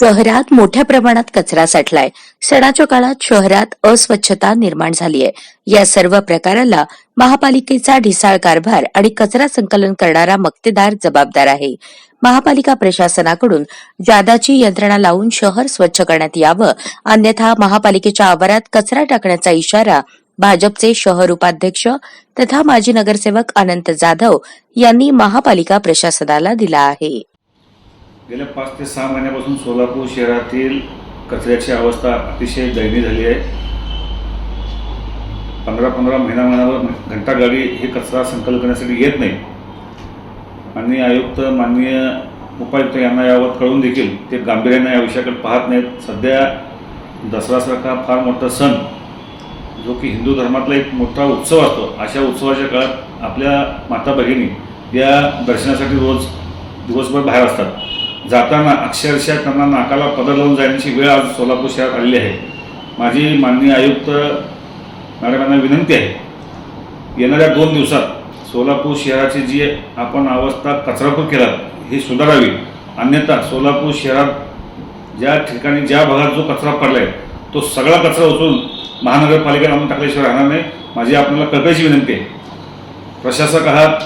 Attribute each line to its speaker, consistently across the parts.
Speaker 1: शहरात मोठ्या प्रमाणात कचरा साठलाय. सणाच्या काळात शहरात अस्वच्छता निर्माण झाली आहे या सर्व प्रकाराला महापालिकेचा ढिसाळ कारभार आणि कचरा संकलन करणारा मक्तेदार जबाबदार आहे. महापालिका प्रशासनाकडून जादाची यंत्रणा लावून शहर स्वच्छ करण्यात यावं अन्यथा महापालिकेच्या आवारात कचरा टाकण्याचा इशारा भाजपचे शहर उपाध्यक्ष तथा माजी नगरसेवक अनंत जाधव यांनी महापालिका प्रशासनाला दिला आहे.
Speaker 2: गेल्या पाच ते सहा महिन्यापासून सोलापूर शहरातील कचऱ्याची अवस्था अतिशय दयनीय झाली आहे. पंधरा पंधरा महिना महिन्यावर घंटागाडी हे कचरा संकलन करण्यासाठी येत नाही. आणि आयुक्त माननीय उपायुक्त यांना याबाबत कळून देखील ते गांभीर्याने या विषयाकडे पाहत नाहीत. सध्या दसरासारखा फार मोठा सण जो की हिंदू धर्मातला एक मोठा उत्सव असतो अशा उत्सवाच्या काळात आपल्या माता भगिनी या दर्शनासाठी रोज दिवसभर बाहेर असतात. जाताना अक्षरशः त्यांना नाकाला पदर लावून जाण्याची वेळ आज सोलापूर शहरात आलेली आहे. माझी माननीय आयुक्त मॅडम यांना विनंती आहे. येणाऱ्या दोन दिवसात सोलापूर शहराची जी आपण अवस्था कचरापूर केला ही सुधारावी. अन्यथा सोलापूर शहरात ज्या ठिकाणी ज्या भागात जो कचरा पडला आहे तो सगळा कचरा उचलून महानगरपालिकेला आणून टाकल्याशिवाय राहणार नाही. माझी आपल्याला कळकळीची विनंती आहे. प्रशासक आहात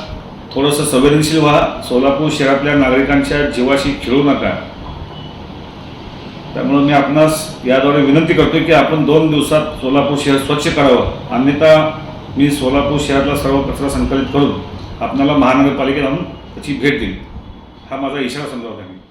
Speaker 2: थोडंसं संवेदनशील व्हा. सोलापूर शहरातल्या नागरिकांच्या जीवाशी खेळू नका. त्यामुळे मी आपणास याद्वारे विनंती करतो की आपण दोन दिवसात सोलापूर शहर स्वच्छ करावं. अन्यथा मी सोलापूर शहरातला सर्व कचरा संकलित करून आपणाला महानगरपालिकेत आणून त्याची भेट देईल हा माझा इशारा समजावता आहे.